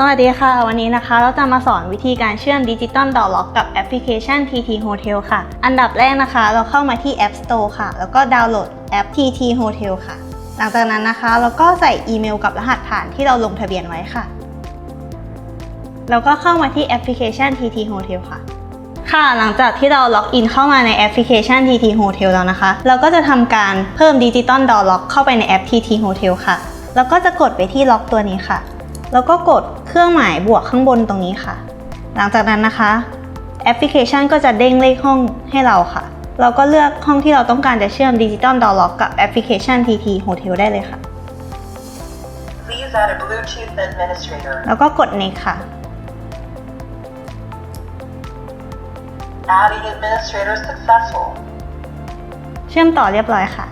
สวัสดีค่ะ วันนี้นะคะเราจะมาสอนวิธีการเชื่อมดิจิตอลดอลล็อกกับแอปพลิเคชัน TT Hotel ค่ะ อันดับแรกนะคะ เราเข้ามาที่ App Store ค่ะ แล้วก็ดาวน์โหลดแอป TT Hotel ค่ะ หลังจากนั้นนะคะเราก็ใส่อีเมลกับรหัสผ่านที่เราลงทะเบียนไว้ค่ะ แล้วก็เข้ามาที่แอปพลิเคชัน TT Hotel ค่ะ ค่ะ หลังจากที่เราล็อกอินเข้ามาในแอปพลิเคชัน TT Hotel แล้วนะคะ เราก็จะทำการเพิ่มดิจิตอลดอลล็อกเข้าไปในแอป TT Hotel ค่ะ แล้วก็จะกดไปที่ล็อกตัวนี้ค่ะ แล้วก็กดเครื่องหมายบวกข้างบนตรงนี้ค่ะ หลังจากนั้นนะคะ แอปพลิเคชันก็จะเด้งเลขห้องให้เราค่ะ เราก็เลือกห้องที่เราต้องการจะเชื่อมดิจิตอลดอลล็อกกับแอปพลิเคชัน TT Hotel ได้เลยค่ะ Please add a Bluetooth administrator. แล้วก็กด next ค่ะ Adding administrator successful. เชื่อมต่อเรียบร้อยค่ะ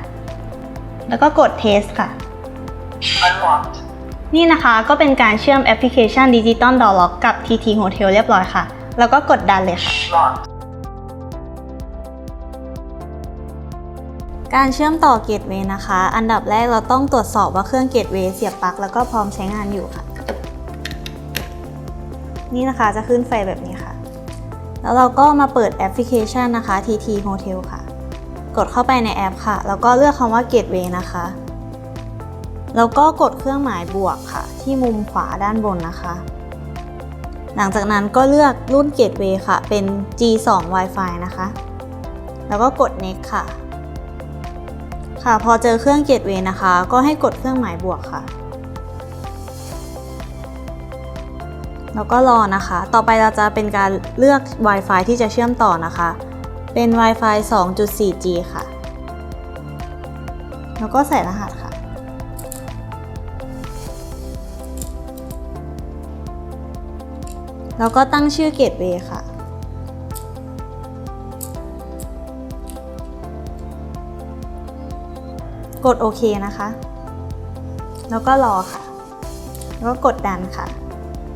แล้วก็กด test ค่ะ Unlocked. นี่นะคะก็เป็นการเชื่อมแอปพลิเคชันดิจิตอลดอลล็อกกับ TT Hotel เรียบร้อยค่ะ แล้วก็กดดันเลยค่ะ การเชื่อมต่อเกตเวย์นะคะ อันดับแรกเราต้องตรวจสอบว่าเครื่องเกตเวย์เสียบปลั๊กแล้วก็พร้อมใช้งานอยู่ค่ะ นี่นะคะจะขึ้นไฟแบบนี้ค่ะ แล้วเราก็มาเปิดแอปพลิเคชันนะคะ TT Hotel ค่ะ กดเข้าไปในแอปค่ะ แล้วก็เลือกคำว่า Gateway นะคะ แล้วก็กดเครื่องหมายบวกค่ะ ที่มุมขวาด้านบนนะคะ หลังจากนั้นก็เลือกรุ่น Gateway ค่ะ เป็น G2 Wi-Fi นะคะ แล้วก็กด Next ค่ะ ค่ะพอเจอเครื่อง Gateway นะคะ ก็ให้กดเครื่องหมายบวกค่ะ แล้วก็รอนะคะ ต่อไปเราจะเป็นการเลือก Wi-Fi ที่จะเชื่อมต่อนะคะ เป็น Wi-Fi 2.4G ค่ะ แล้วก็ใส่รหัสค่ะ แล้วก็ตั้งชื่อ Gateway ค่ะ กดโอเคนะคะ แล้วก็รอค่ะ แล้วก็กดดันค่ะ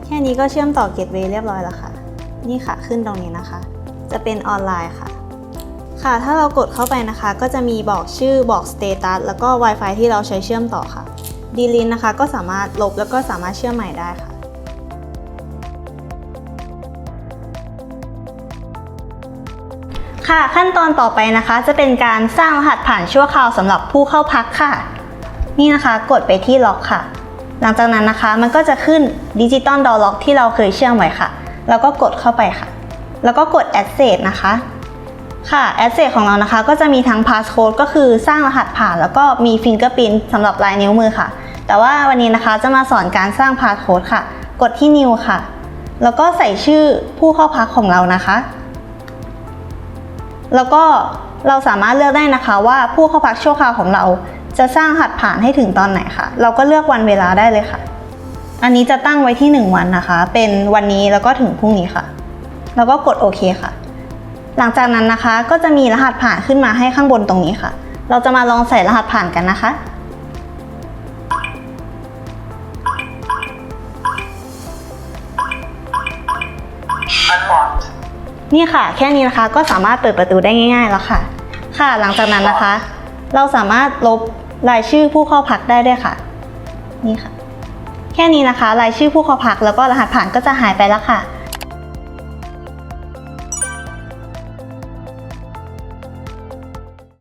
แค่นี้ก็เชื่อมต่อเกตเวย์เรียบร้อยแล้วค่ะ นี่ค่ะขึ้นตรงนี้นะคะ จะเป็นออนไลน์ค่ะ ค่ะ ถ้าเรากดเข้าไปนะคะ ก็จะมีบอกชื่อบอกสเตตัสแล้วก็ Wi-Fi ที่เราใช้เชื่อมต่อค่ะดีลินนะคะก็สามารถลบแล้วก็สามารถเชื่อมใหม่ได้ค่ะ ค่ะ ขั้นตอนต่อไปนะคะ จะเป็นการสร้างรหัสผ่านชั่วคราวสำหรับผู้เข้าพักค่ะ นี่นะคะกดไปที่ล็อกค่ะ หลังจากนั้นนะคะมันก็จะขึ้นดิจิตอลดอลล็อกที่เราเคยเชื่อมไว้ค่ะ แล้วก็กดเข้าไปค่ะ แล้วก็กด Add s e t นะคะค่ะ Add s e t ของเรานะคะ ก็จะมีทั้ง Passcode ก็คือสร้างรหัสผ่าน แล้วก็มี Fingerprint สำหรับลายนิ้วมือค่ะ แต่ว่าวันนี้นะคะจะมาสอนการสร้าง Passcode ค่ะ กดที่ New ค่ะ แล้วก็ใส่ชื่อผู้เข้าพักของเรานะคะ แล้วก็เราสามารถเลือกได้นะคะว่าผู้เข้าพักชั่วคราวของเราจะสร้างรหัสผ่านให้ถึงตอนไหนค่ะ เราก็เลือกวันเวลาได้เลยค่ะ อันนี้จะตั้งไว้ที่ 1 วันนะคะ เป็นวันนี้แล้วก็ถึงพรุ่งนี้ค่ะ แล้วก็กดโอเคค่ะ หลังจากนั้นนะคะก็จะมีรหัสผ่านขึ้นมาให้ข้างบนตรงนี้ค่ะ เราจะมาลองใส่รหัสผ่านกันนะคะ Unlocked. นี่ค่ะ แค่นี้นะคะก็สามารถเปิดประตูได้ง่าย ๆ แล้วค่ะ ค่ะหลังจากนั้นนะคะ เราสามารถลบรายชื่อผู้เข้าพักได้ด้วยค่ะ นี่ค่ะ แค่นี้นะคะ รายชื่อผู้เข้าพักแล้วก็รหัสผ่านก็จะหายไปแล้วค่ะ